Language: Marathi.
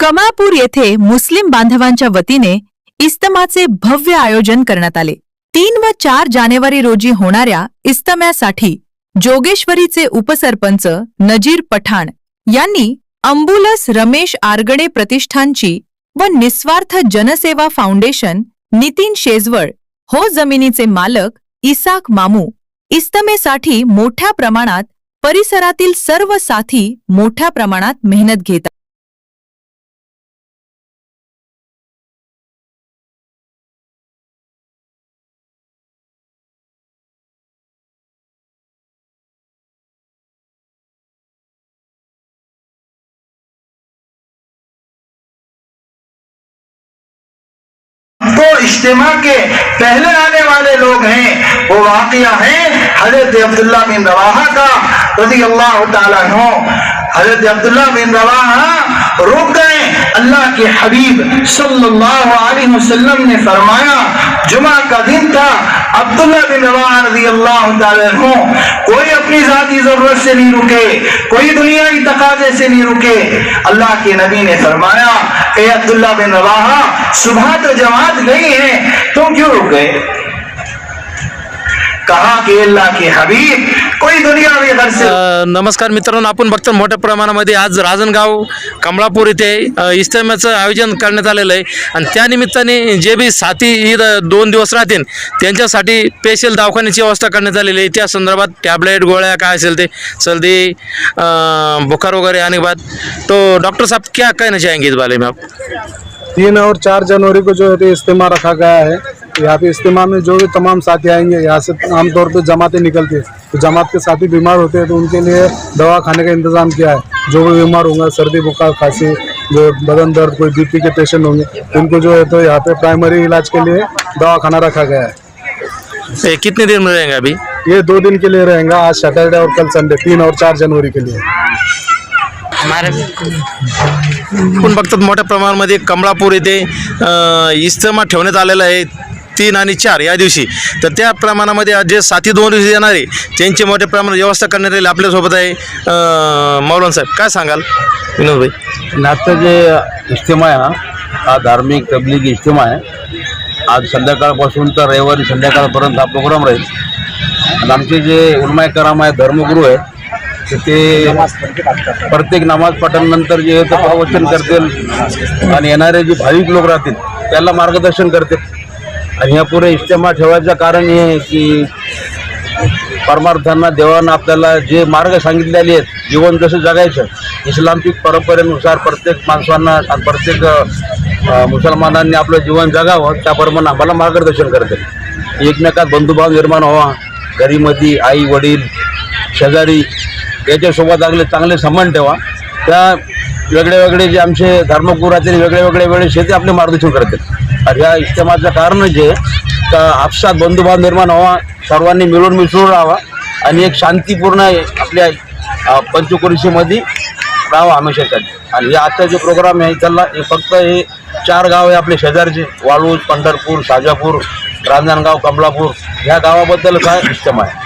कमळापूर येथे मुस्लिम बांधवांच्या वतीने इस्तमाचे भव्य आयोजन करण्यात आले. तीन व चार जानेवारी रोजी होणाऱ्या इस्तम्यासाठी जोगेश्वरीचे उपसरपंच नजीर पठाण यांनी अंबुलस रमेश आरगडे प्रतिष्ठानची व निस्वार्थ जनसेवा फाउंडेशन नितीन शेजवळ हो जमिनीचे मालक इसाक मामू इस्तमेसाठी मोठ्या प्रमाणात परिसरातील सर्व साथी मोठ्या प्रमाणात मेहनत घेत तो के पहले आने वाले लोग हैं। वो वाकया है, हज़रत अब्दुल्ला बिन रवाहा का रज़ी अल्लाह अन्हु। हज़रत अब्दुल्ला बिन रवाहा रुक गए, अल्लाह के हबीब सल्लल्लाहु अलैहि वसल्लम ने फरमाया, जुमा का दिन था, अब्दुल्ला बिन रवाहा रज़ी अल्लाह अन्हु, कोई अपनी जाती ज़रूरत से नहीं रुके, कोई दुनिया की तकाजे से नहीं रुके। अल्लाह के नबी ने फरमाया, ए अब्दुल्ला बिन रवाहा, सुबह तो जमात गई है, तुम क्यों रुक गए? कहा के हबीब? कोई नमस्कार मित्रांनो आपण बघतो मोठ्या प्रमाणामध्ये आज राजनगाव कमळापूर इथे अ, आयोजन करण्यात आलेलं आहे. आणि त्या निमित्ताने जे बी साथी ईद दोन दिवस राहतील त्यांच्यासाठी स्पेशल दवाखान्याची व्यवस्था करण्यात आलेली आहे. त्या संदर्भात टॅबलेट गोळ्या काय असेल ते सर्दी अ, बुखार वगैरह आने के बाद. तो डॉक्टर साहब क्या कहना चाहेंगे इस बारे में आप? तीन और चार जनवरी को जो है इज्तिमा रखा गया है। यहाँ पे इज्तिमा में जो भी तमाम साथी आएँगे यहाँ से आमतौर पे जमातें निकलती है। तो जमात के साथी बीमार होते हैं तो उनके लिए दवा खाने का इंतज़ाम किया है। जो भी बीमार होंगे सर्दी बुखार खांसी जो बदन दर्द कोई बीपी के पेशेंट होंगे उनको जो है तो यहाँ पे प्राइमरी इलाज के लिए दवा खाना रखा गया है। ये कितने दिन में रहेंगे अभी? ये दो दिन के लिए रहेगा आज सैटरडे और कल संडे तीन और चार जनवरी के लिए। आपण बघतात मोठ्या प्रमाणामध्ये कमळापूर येथे इज्तिमा ठेवण्यात आलेला आहे. तीन आणि चार या दिवशी. तर त्या प्रमाणामध्ये आज जे साथी दोन दिवशी येणारे त्यांची मोठ्या प्रमाणात व्यवस्था करण्यात येईल आपल्यासोबत आहे मौलान साहेब. काय सांगाल? विनोद भाई. आजचं जे इज्तिमा आहे ना हा धार्मिक तबलीग इज्तिमा आहे. आज संध्याकाळपासून तर रविवारी संध्याकाळपर्यंत हा प्रोग्राम राहील. आणि आमचे जे उलमाय कराम आहे धर्मगुरू आहे तर ते प्रत्येक नमाज पठणानंतर जे प्रवचन करतील. आणि येणारे जे भाविक लोक राहतील त्याला मार्गदर्शन करतील. आणि ह्या पुढे इज्तिमा ठेवायचं कारण हे आहे की परमार्थांना देवानं आपल्याला जे मार्ग सांगितलेले आहेत जीवन कसं जगायचं इस्लामिक परंपरेनुसार प्रत्येक माणसांना प्रत्येक मुसलमानांनी आपलं जीवन जगावं त्याप्रमाणे आम्हाला मार्गदर्शन करते एकमेकात बंधुभाव निर्माण व्हावा घरीमध्ये आई वडील शेजारी याच्यासोबत लागले चांगले संबंध ठेवा. त्या वेगळे वेगळे जे आमचे धर्मगुरू राहतील वेगळे वेगळे वेगळे शेती आपले मार्गदर्शन करतील. आणि ह्या इज्तिमाचं कारण जे का आपसात बंधुभाव निर्माण व्हावा सर्वांनी मिळून मिसळून राहावा आणि एक शांतीपूर्ण आपल्या अ, पंचकुरीशीमध्ये राहावं हमेशासाठी. आणि हे आजचा जे प्रोग्राम आहे त्याला हे फक्त हे चार गाव आहे आपले शेजारचे. वाळूज पंढरपूर शाजापूर रांजणगाव कमलापूर. ह्या गावाबद्दल काय इष्टम आहे?